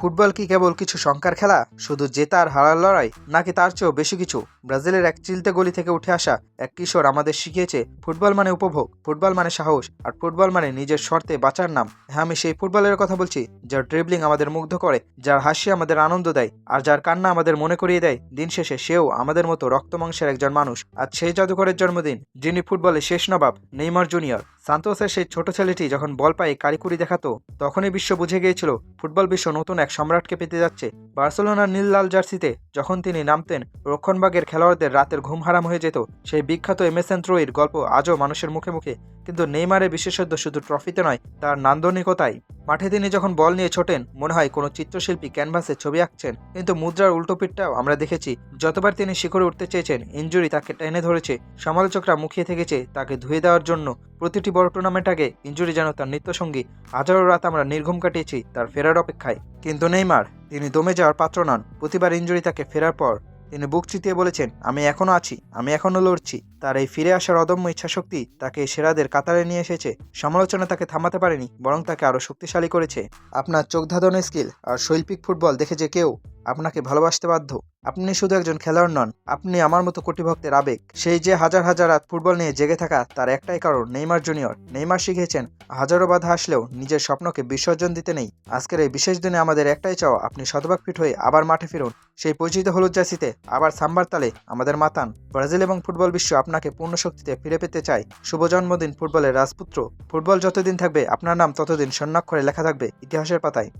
Football কি কেবল কিছু সংখ্যার খেলা? শুধু জেতার হারার লড়াই, নাকি তার চেয়েও বেশি কিছু? ব্রাজিলের এক চিলতে গলি থেকে উঠে আসা এক কিশোর আমাদের শিখিয়েছে, ফুটবল মানে উপভোগ, ফুটবল মানে সাহস, আর ফুটবল মানে নিজের শর্তে বাঁচার নাম। হ্যাঁ আমি সেই ফুটবলের কথা বলছি, যার ড্রিবলিং আমাদের মুগ্ধ করে, যার হাসি আমাদের আনন্দ দেয়, আর যার কান্না আমাদের মনে করিয়ে দেয়। দিন শেষে সেও আমাদের মতো রক্তমাংসের একজন মানুষ। আর সেই জাদুঘরের জন্মদিন, যিনি ফুটবলের শেষ নবাব, নেইমার জুনিয়র। সান্তোসের সেই ছোট ছেলেটি যখন বল পায়ে কারিকুরি দেখাতো, তখনই বিশ্ব বুঝে গিয়েছিল, ফুটবল বিশ্ব নতুন এক সম্রাটকে পেতে যাচ্ছে। বার্সেলোনার নীল লাল জার্সিতে যখন তিনি নামতেন রক্ষণবাগের খেলোয়াড়দের রাতের ঘুম হারাম হয়ে যেত। সেই বিখ্যাত এমএসএন ত্রয়ীর গল্প আজও মানুষের মুখে মুখে কিন্তু নেইমারের বিশেষত্ব শুধু ট্রফিতে নয়, তার নান্দনিকতাই। মাঠে তিনি যখন বল নিয়ে ছোটেন, মনে হয় কোনো চিত্রশিল্পী ক্যানভাসে ছবি আঁকছেন। কিন্তু মুদ্রার উল্টো পিঠটাও আমরা দেখেছি, যতবার তিনি শিখরে উঠতে চেয়েছেন ইঞ্জুরি তাকে টেনে ধরেছে। সমালোচকরা মুখিয়ে থেকেছে তাকে ধুয়ে দেওয়ার জন্য। প্রতিটি বড় টুর্নামেন্ট আগে ইঞ্জুরি যেন তার নিত্যসঙ্গী। হাজারো রাত আমরা নির্ঘুম কাটিয়েছি তার ফেরার অপেক্ষায়। কিন্তু নেইমার, তিনি দমে যাওয়ার পাত্র নন। প্রতিবার ইঞ্জুরি তাকে ফেরার পর তিনি বুক চিতিয়ে বলেছেন, আমি এখনও আছি, আমি এখনও লড়ছি। তার এই ফিরে আসার অদম্য ইচ্ছাশক্তি তাকে সেরাদের কাতারে নিয়ে এসেছে। সমালোচনা তাকে থামাতে পারেনি, বরং তাকে আরও শক্তিশালী করেছে। আপনার চোখ ধাঁধানোর স্কিল আর শৈল্পিক ফুটবল দেখে যে কেউ আপনাকে ভালোবাসতে বাধ্য। আপনি শুধু একজন খেলোয়াড় নন, আপনি আমার মতো কোটি ভক্তের আবেগ। সেই যে হাজার হাজার রাত ফুটবল নিয়ে জেগে থাকা, তার একটাই কারণ নেইমার জুনিয়র। নেইমার শিখেছেন হাজারো বাধা আসলেও নিজের স্বপ্নকে বিসর্জন দিতে নেই। আজকের এই বিশেষ দিনে আমাদের একটাই চাওয়া, আপনি শতভাগ ফিট হয়ে আবার মাঠে ফিরুন। সেই পরিচিত হলুদ জার্সিতে আবার সাম্বার তালে আমাদের মাতান। ব্রাজিল এবং ফুটবল বিশ্ব আপনাকে পূর্ণ শক্তিতে ফিরে পেতে চায়। শুভ জন্মদিন ফুটবলের রাজপুত্র। ফুটবল যতদিন থাকবে, আপনার নাম ততদিন স্বর্ণাক্ষরে লেখা থাকবে ইতিহাসের পাতায়।